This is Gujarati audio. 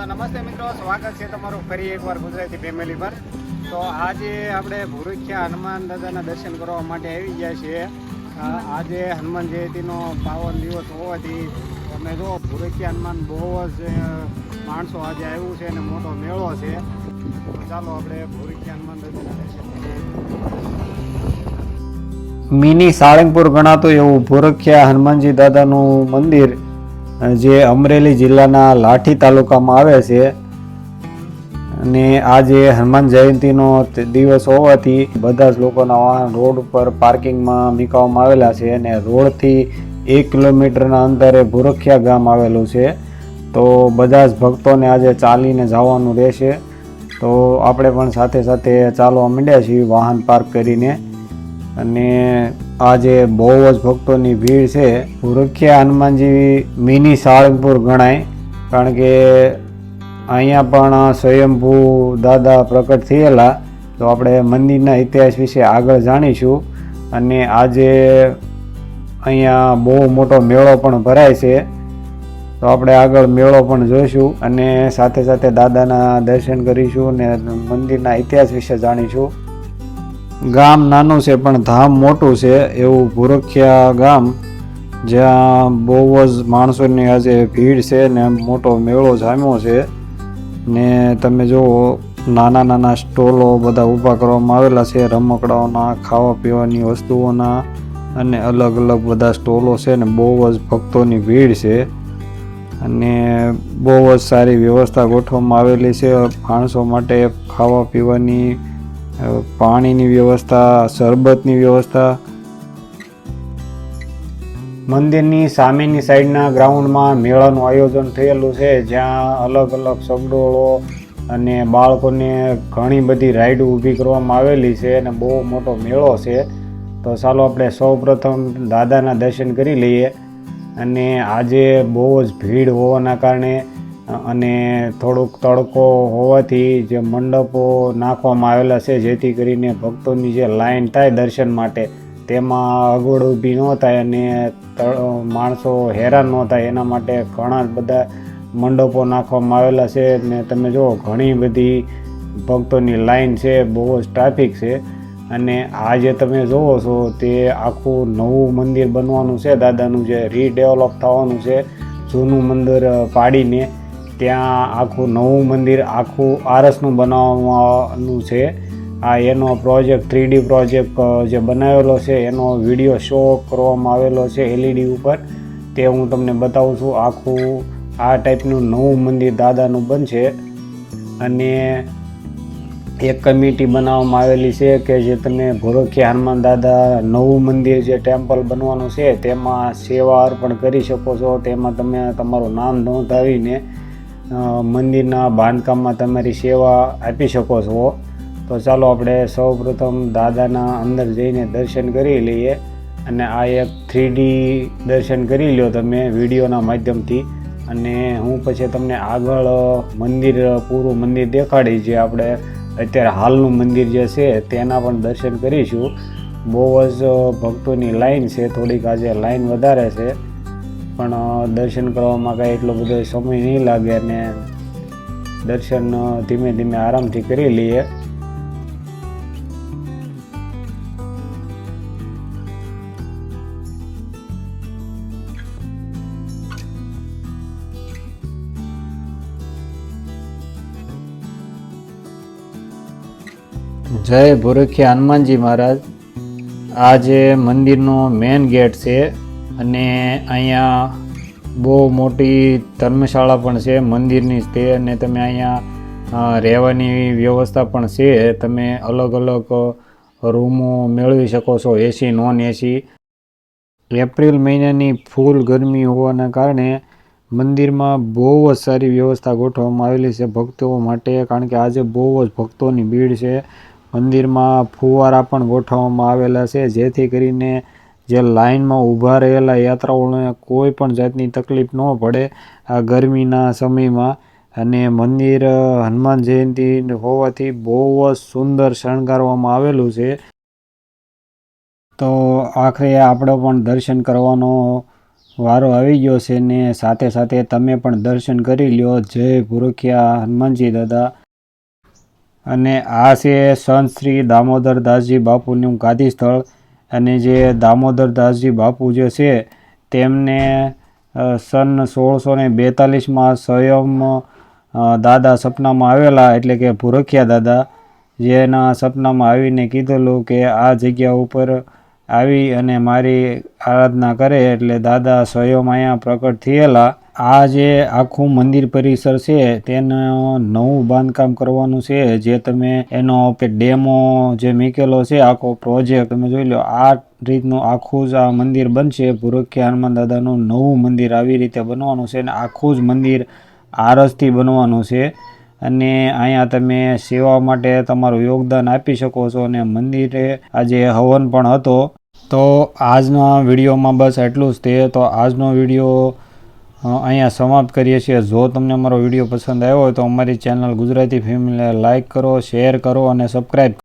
તો નમસ્તે મિત્રો, સ્વાગત છે તમારું ફરી એકવાર ગુજરાતી ફેમિલી પર. તો આજે આપણે ભૂરખ્યા હનુમાન દાદાના દર્શન કરવા માટે આવી ગયા છીએ. આજે હનુમાન જયંતિનો પાવન દિવસ હોવાથી તમે જો ભૂરખ્યા હનુમાન બહુ જ માણસો આજે આવ્યું છે અને મોટો મેળો છે. ચાલો આપણે ભૂરખ્યા હનુમાન દાદાના દર્શન કરીએ. મિની સાળંગપુર ગણાતું એવું ભૂરખ્યા હનુમાનજી દાદાનું મંદિર જે અમરેલી જિલ્લાના લાઠી તાલુકામાં આવે છે, અને આજે હનુમાન જયંતિનો દિવસ હોવાથી બધા જ લોકોના વાહન રોડ ઉપર પાર્કિંગમાં મૂકવામાં આવેલા છે અને રોડથી એક કિલોમીટરના અંતરે ભુરખિયા ગામ આવેલું છે. તો બધા જ ભક્તોને આજે ચાલીને જવાનું રહેશે. તો આપણે પણ સાથે સાથે ચાલવા માંડ્યા છીએ વાહન પાર્ક કરીને. અને આજે બહુ જ ભક્તોની ભીડ છે. ભૂરખિયા હનુમાનજી મિની સાળંગપુર ગણાય. કારણ કે અહીંયા પણ સ્વયંભૂ દાદા પ્રકટ થયેલા. તો આપણે મંદિરના ઇતિહાસ વિશે આગળ જાણીશું. અને આજે અહીંયા બહુ મોટો મેળો પણ ભરાય છે. તો આપણે આગળ મેળો પણ જોઈશું અને સાથે સાથે દાદાના દર્શન કરીશું અને મંદિરના ઇતિહાસ વિશે જાણીશું. ગામ નાનું છે, પણ ધામ મોટું છે એવું ભૂરખિયા ગામ, જ્યાં બહુ જ માણસોની આજે ભીડ છે ને મોટો મેળો જામ્યો છે. ને તમે જુઓ, નાના નાના સ્ટોલો બધા ઊભા કરવામાં આવેલા છે, રમકડાઓના ખાવા પીવાની વસ્તુઓના, અને અલગ અલગ બધા સ્ટોલો છે ને બહુ જ ભક્તોની ભીડ છે. અને બહુ જ સારી વ્યવસ્થા ગોઠવવામાં આવેલી છે, માણસો માટે ખાવા પીવાની પાણીની વ્યવસ્થા, શરબતની વ્યવસ્થા. મંદિરની સામેની સાઈડના ગ્રાઉન્ડમાં મેળાનું આયોજન થયેલું છે, જ્યાં અલગ અલગ સગડોળો અને બાળકોને ઘણી બધી રાઈડ ઊભી કરવામાં આવેલી છે અને બહુ મોટો મેળો છે. તો ચાલો આપણે સૌ પ્રથમ દાદાના દર્શન કરી લઈએ. અને આજે બહુ જ ભીડ હોવાના કારણે અને થોડોક તડકો હોવાથી જે મંડપો નાખવામાં આવેલા છે, જેથી કરીને ભક્તોની જે લાઈન થાય દર્શન માટે, તેમાં અગવડ ઊભી ન થાય અને માણસો હેરાન ન થાય. એના માટે ઘણા બધા મંડપો નાખવામાં આવેલા છે ને તમે જુઓ, ઘણી બધી ભક્તોની લાઈન છે, બહુ જ ટ્રાફિક છે. અને આ જે તમે જોવો છો, તે આખું નવું મંદિર બનવાનું છે. દાદાનું જે રીડેવલપ થવાનું છે, જૂનું મંદિર પાડીને. ત્યાં આખું નવું મંદિર, આખું આરસનું બનાવવાનું છે. આ એનો પ્રોજેક્ટ થ્રીડી પ્રોજેક્ટ જે બનાવેલો છે, એનો વીડિયો શો કરવામાં આવેલો છે એલઈડી ઉપર. તે હું તમને બતાવું છું. આખું આ ટાઈપનું નવું મંદિર દાદાનું બનશે. અને એક કમિટી બનાવવામાં આવેલી છે કે જે તમે ભોરખિયા હનુમાન દાદા નવું મંદિર જે ટેમ્પલ બનવાનું છે, તેમાં સેવા અર્પણ કરી શકો છો. તેમાં તમે તમારું નામ નોંધાવીને મંદિરના બાંધકામમાં તમારી સેવા આપી શકો છો. તો ચાલો આપણે સૌ પ્રથમ દાદાના અંદર જઈને દર્શન કરી લઈએ અને આ એક થ્રીડી દર્શન કરી લો તમે વિડીયોના માધ્યમથી. અને હું પછી તમને આગળ મંદિર, પૂરું મંદિર દેખાડી જે આપણે અત્યારે હાલનું મંદિર જે છે તેના પણ દર્શન કરીશું. બહુ જ ભક્તોની લાઈન છે, થોડીક આજે લાઈન વધારે છે. પણ દર્શન કરવામાં કાંઈ એટલો બધો સમય નહીં લાગે અને દર્શન ધીમે ધીમે આરામથી કરી લઈએ. જય ભુરખી હનુમાનજી મહારાજ. આ જે મંદિરનો મેન ગેટ છે અને અહીંયા બહુ મોટી ધર્મશાળા પણ છે, મંદિરની તે અને તમે અહીંયા રહેવાની વ્યવસ્થા પણ છે. તમે અલગ અલગ રૂમો મેળવી શકો છો એસી નોન એસી એપ્રિલ મહિનાની ફૂલ ગરમી હોવાના કારણે મંદિરમાં બહુ જ સારી વ્યવસ્થા ગોઠવવામાં આવેલી છે ભક્તો માટે, કારણ કે આજે બહુ જ ભક્તોની ભીડ છે. મંદિરમાં ફુવારા પણ ગોઠવવામાં આવેલા છે, જેથી કરીને જે લાઇનમાં ઊભા રહેલા યાત્રાળુઓને કોઈ પણ જાતની તકલીફ ન પડે, આ ગરમીના સમયમાં. અને મંદિર, હનુમાન જયંતિ હોવાથી બહુ જ સુંદર શણગારવામાં આવેલું છે. તો આખરે આપણો પણ દર્શન કરવાનો વારો આવી ગયો છે ને સાથે સાથે તમે પણ દર્શન કરી લ્યો. જય ભૂરખિયા, હનુમાનજી દાદા. અને આ છે સંત શ્રી દામોદર દાસજી બાપુનું ગાદી સ્થળ. અને જે દામોદર દાસજી બાપુ જે છે, તેમને સન સોળસો ને બેતાલીસમાં સ્વયં દાદા સપનામાં આવેલા, એટલે કે ભૂરખિયા દાદા, જેના સપનામાં આવીને કીધેલું કે આ જગ્યા ઉપર આવી અને મારી આરાધના કરે, એટલે દાદા સ્વયં અહીંયા પ્રકટ થયેલા. આ જે આખું મંદિર પરિસર છે, તેનું નવું બાંધકામ કરવાનું છે, જે તમે એનો કે ડેમો જે મૂકેલો છે, આખો પ્રોજેક્ટ તમે જોઈ લો, આ રીતનું આખું જ આ મંદિર બનશે. ભુરખિયા હનુમાન દાદાનું નવું મંદિર આવી રીતે બનવાનું છે અને આખું જ મંદિર આરસથી બનવાનું છે. અને અહીંયા તમે સેવા માટે તમારું યોગદાન આપી શકો છો અને મંદિરે આજે હવન પણ હતો. તો આજના વિડીયોમાં બસ એટલું જ તે. તો આજનો વીડિયો અહીંયા સમાપ્ત કરીએ છીએ. જો તમને અમારો વીડિયો પસંદ આવ્યો હોય તો અમારી ચેનલ ગુજરાતી ફેમિલીને લાઇક કરો શેર કરો અને સબસ્ક્રાઈબ